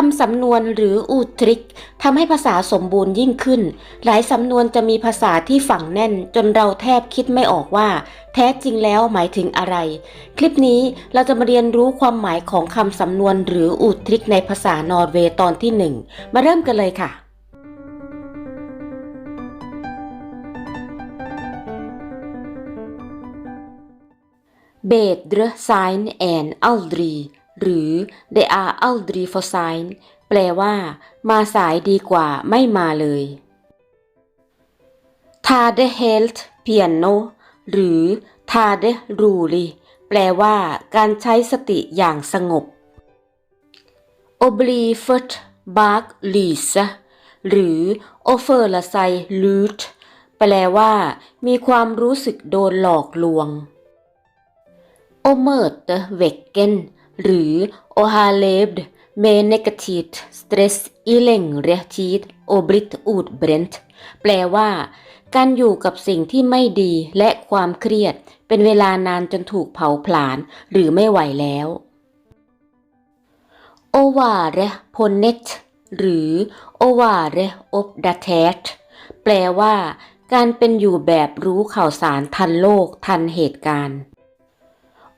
คำสำนวนหรืออูทริกทำให้ภาษาสมบูรณ์ยิ่งขึ้น หลายสำนวนจะมีภาษาที่ฝังแน่น จนเราแทบคิดไม่ออกว่า แท้จริงแล้วหมายถึงอะไร คลิปนี้เราจะมาเรียนรู้ความหมายของคำสำนวนหรืออูทริกในภาษานอร์เวย์ตอนที่หนึ่งมาเริ่มกันเลยค่ะ Bedre sign and aldri หรือ they are aldri for sign แปลว่า มาสายดีกว่าไม่มาเลย Ta d e helt piano หรือ Ta d e rolig แปลว่า การใช้สติอย่างสงบ Obli fort b a r k lyse หรือ offer la s i lut แปลว่า มีความรู้สึกโดนหลอกลวง o m ö t w e väggen หรือ o har levd med negativt stress i längre tid och blivit utbränt แปลว่า การอยู่กับสิ่งที่ไม่ดีและความเครียด เป็นเวลานานจนถูกเผาผลาญหรือไม่ไหวแล้ว o v a r e p o n e t หรือ o v a r e o p d a t e t แปลว่า การเป็นอยู่แบบรู้ข่าวสารทันโลกทันเหตุการณ์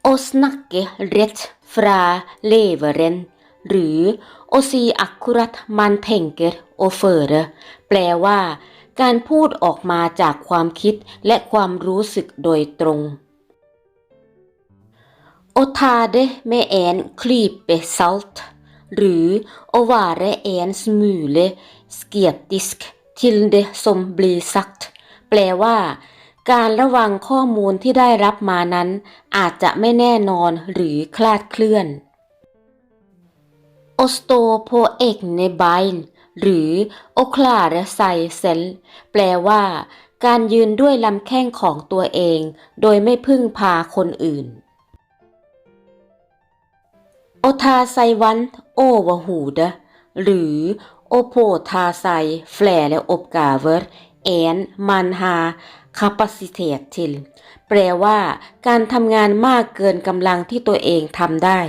å snakke rett fra leveren หรือ å si akkurat man tenker og føler แปลว่า การพูดออกมาจากความคิดและความรู้สึกโดยตรง å ta det med en klype salt หรือ å være en smule skeptisk til det som blir sagt แปลว่า การระวังข้อมูลที่ได้รับมานั้น อาจจะไม่แน่นอนหรือคลาดเคลื่อน o s t o på egne bein หรือ o klare sig selv แปลว่า การยืนด้วยลำแข้งของตัวเอง โดยไม่พึ่งพาคนอื่น o ta sig vant over h u d หรือ o på ta sig flere oppgaver en man har kapacitet til แปลว่าการทำงานมากเกินกำลังที่ตัวเองทำได้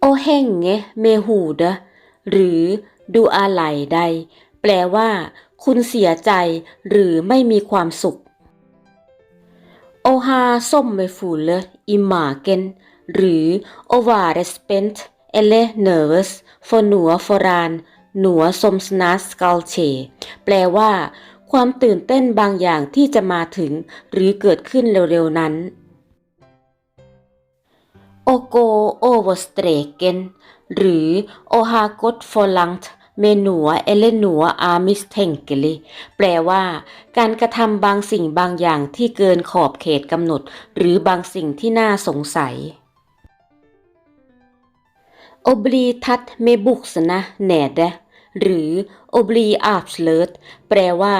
โอเฮงเงเมหูดะหรือดูอะไรใด แปลว่า คุณเสียใจ หรือไม่มีความสุข โอฮาส้มเมฟูเลอิมาเกนหรือโอวาเรสเปนต์เอเลเนอร์สฟอนัวฟอรานหนัวสมสนาสกาลเช แปลว่า ความตื่นเต้นบางอย่างที่จะมาถึงหรือเกิดขึ้นเร็วๆนั้นโอโกโอเวอร์สเตรเกนหรือโอฮากดฟอลังต์เมนัวเอเลนัวอามิสเทงเกลีแปลว่า การกระทำบางสิ่งบางอย่างที่เกินขอบเขตกำหนด หรือบางสิ่งที่น่าสงสัยโอบลีทัตเมบุกสนะแหนด หรือ obli a b s l ö t แปลว่า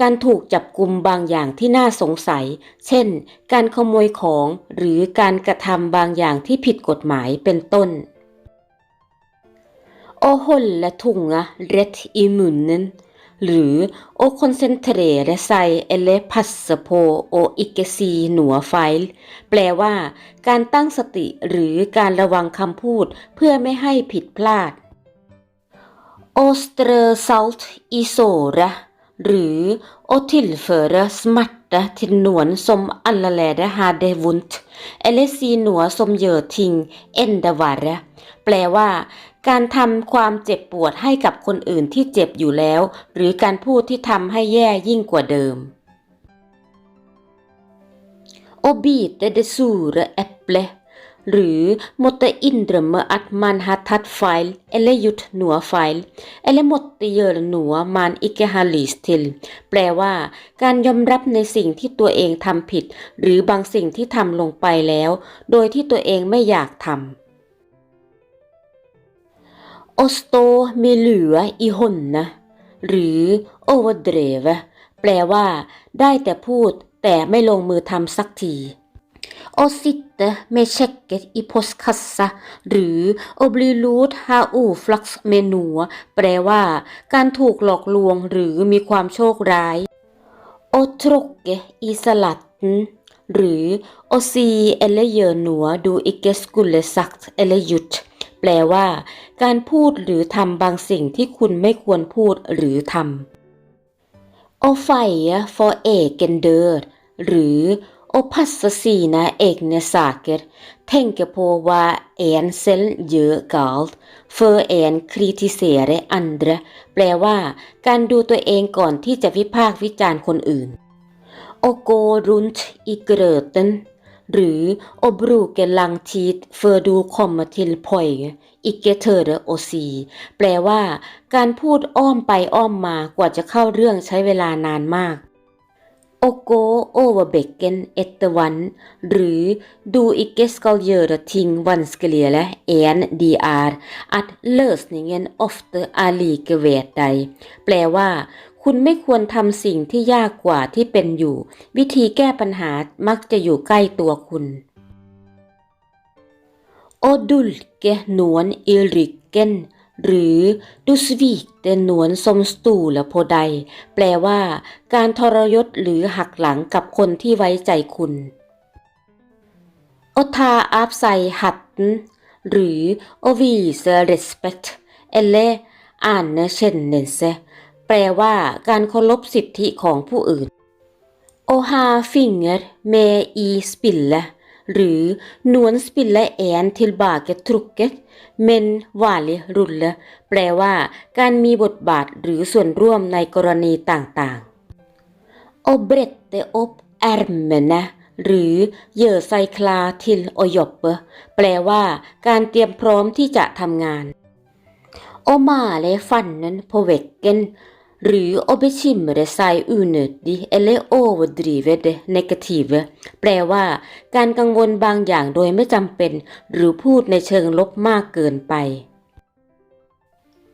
การถูกจับกุมบางอย่างที่น่าสงสัย เช่น การขโมยของ หรือการกระทำบางอย่างที่ผิดกฎหมายเป็นต้นโอหลและทุงะเรตอิมุนนหรือโอคอนเซนเทรและไซเอเลพัสโพโออิเกซีหนัวไฟล์แปลว่า การตั้งสติหรือการระวังคำพูดเพื่อไม่ให้ผิดพลาด โอสเตรซัลต์อิโซระหรือโอทิลเฟอร์สมัตตะทินหนวนสมอัลลแลดฮาเดวุนต์เอเลซีหนัวสมเยอทิงเอนดวาระแปลว่า การทำความเจ็บปวดให้กับคนอื่นที่เจ็บอยู่แล้ว หรือการพูดที่ทำให้แย่ยิ่งกว่าเดิมโอบีเดดซูร์แอปเป้ หรือมตอินเดรมอัตมันฮัทัดไฟล์เอเลยุดหนัวไฟล์เอเลมตเยอร์หนัวมันอิกฮาลิสติลแปลว่า การยอมรับในสิ่งที่ตัวเองทำผิด หรือบางสิ่งที่ทำลงไปแล้ว โดยที่ตัวเองไม่อยากทำโอสโตเมลืออีหนนะหรือโอเวอร์เดรวแปลว่า ได้แต่พูดแต่ไม่ลงมือทำสักที โอซิตเมเชกเกตอีโพสคัสซะหรือโอบลิลูดฮาอูฟลักซ์เมนัวแปลว่า การถูกหลอกลวงหรือมีความโชคร้ายโอทรกเกอีสลัดหรือโอซีเอเลเยนัวดูอิเกสกุลเลซักเอเลยุตแปลว่า การพูดหรือทำบางสิ่งที่คุณไม่ควรพูดหรือทำ å feie for egen dør หรือ å passe sine egne saker tenke på hva en selv gjør galt før en kritiserer andre แปลว่า การดูตัวเองก่อนที่จะวิพากษ์วิจารณ์คนอื่น å gå rundt i grøten หรือ å bruke lang tid før du kommer til poenget ikke tørre å si แปลว่า การพูดอ้อมไปอ้อมมากว่าจะเข้าเรื่องใช้เวลานานมาก โอโกโอเวเบเกนเอตวันหรือดูอิกเกสกอลเยอร์ทิงวันสเกเลียและเอนดีอาร์อัดเลสนิเงินออฟเตอร์อาลีเกเวตไดแปลว่าคุณไม่ควรทำสิ่งที่ยากกว่าที่เป็นอยู่ วิธีแก้ปัญหามักจะอยู่ใกล้ตัวคุณโอดุลเกนวนอิริกเกน หรือดุสวีกเดนหนวนสมสตูหรือโพได แปลว่า การทรยศหรือหักหลังกับคนที่ไว้ใจคุณอทาอาฟไซหัตหรือโอวีเซเรสเปตเอเลอ่านเนเชนเนเซแปลว่า การเคารพสิทธิของผู้อื่นโอฮาฟิงเกอร์เมอีสปิลล noen spiller en tilbake trukket men vanlig rulle แปลว่าการมีบทบาทหรือส่วนร่วมในกรณีต่างๆ å brette opp ermene หรือเย่อไซคลาทิลโอยบแปลว่าการเตรียมพร้อมที่จะทำงานโอมาเหรือ å bekymre seg unødig eller overdrive det negative แปลว่า การกังวลบางอย่างโดยไม่จำเป็น หรือพูดในเชิงลบมากเกินไป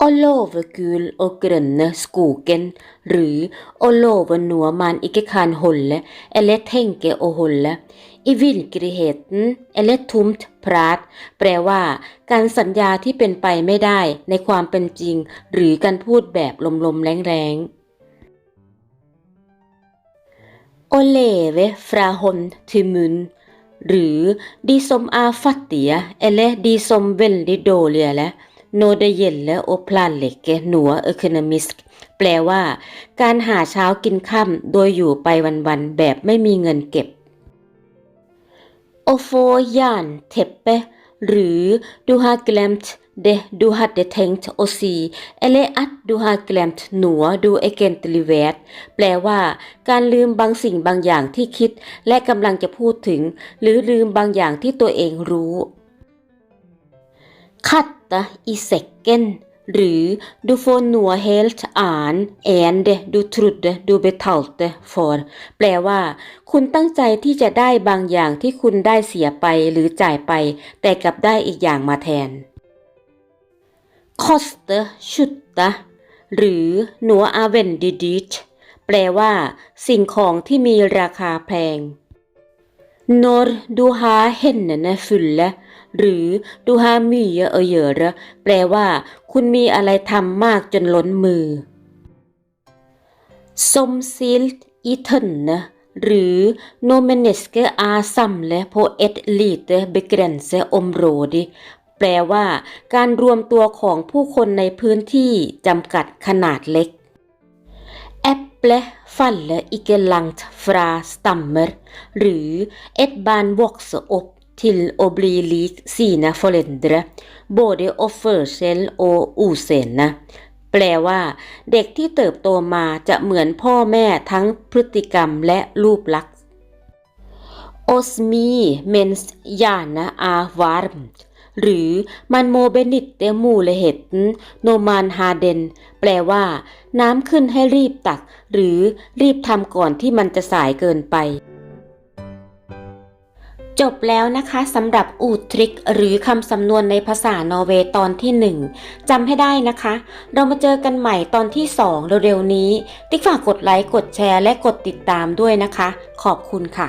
å love gul og grønne skogen หรือ å love noe man ikke kan holde eller tenke å holde i virkeligheten eller tomt prat แปลว่า การสัญญาที่เป็นไปไม่ได้ในความเป็นจริง หรือการพูดแบบลมๆแรงๆ å leve fra hånd til munn หรือ de som er fattige eller de som veldig dårlige โนเดเยนและโอพลาเลกเกหนัวเอคเนมิสแปลว่า การหาเช้ากินค่ำโดยอยู่ไปวันๆแบบไม่มีเงินเก็บโอโฟยานเทเปหรือดูฮากลมต์เดดูฮาเดเทงต์โอซีเอเลอัดดูฮากลมต์หนัวดูเอเกนตลิเวตแปลว่า การลืมบางสิ่งบางอย่างที่คิด และกำลังจะพูดถึง หรือลืมบางอย่างที่ตัวเองรู้ katta i sekken หรือ du får noe helt annet enn det du trodde du betalte for แปลว่า คุณตั้งใจที่จะได้บางอย่างที่คุณได้เสียไปหรือจ่ายไป แต่กลับได้อีกอย่างมาแทน koste skjorta หรือ noe er veldig dyrt แปลว่า สิ่งของที่มีราคาแพง når du har hendene fulle หรือ du har mye å gjøre แปลว่า คุณมีอะไรทำมากจนล้นมือ som silt i tønne หรือ når mennesker er samlet på et lite begrenset område แปลว่า การรวมตัวของผู้คนในพื้นที่จำกัดขนาดเล็ก Eple faller ikke langt fra stammer หรือ et barn vokser opp til å bli lik sine foreldre både oppførsel og utseende แปลว่า เด็กที่เติบโตมาจะเหมือนพ่อแม่ทั้งพฤติกรรมและรูปลักษณ์ Osmi mens hjärna är varmt หรือมันโมเบนิตเตมูเลเฮตโนมานฮาเดน แปลว่า น้ำขึ้นให้รีบตัก หรือรีบทำก่อนที่มันจะสายเกินไปจบแล้วนะคะสำหรับอูดทริก หรือคำสำนวนในภาษานอร์เวย์ตอนที่ 1จำให้ได้นะคะ เรามาเจอกันใหม่ตอนที่ 2 เร็วๆนี้ ติ๊กฝากกดไลค์ กดแชร์ และกดติดตามด้วยนะคะ ขอบคุณค่ะ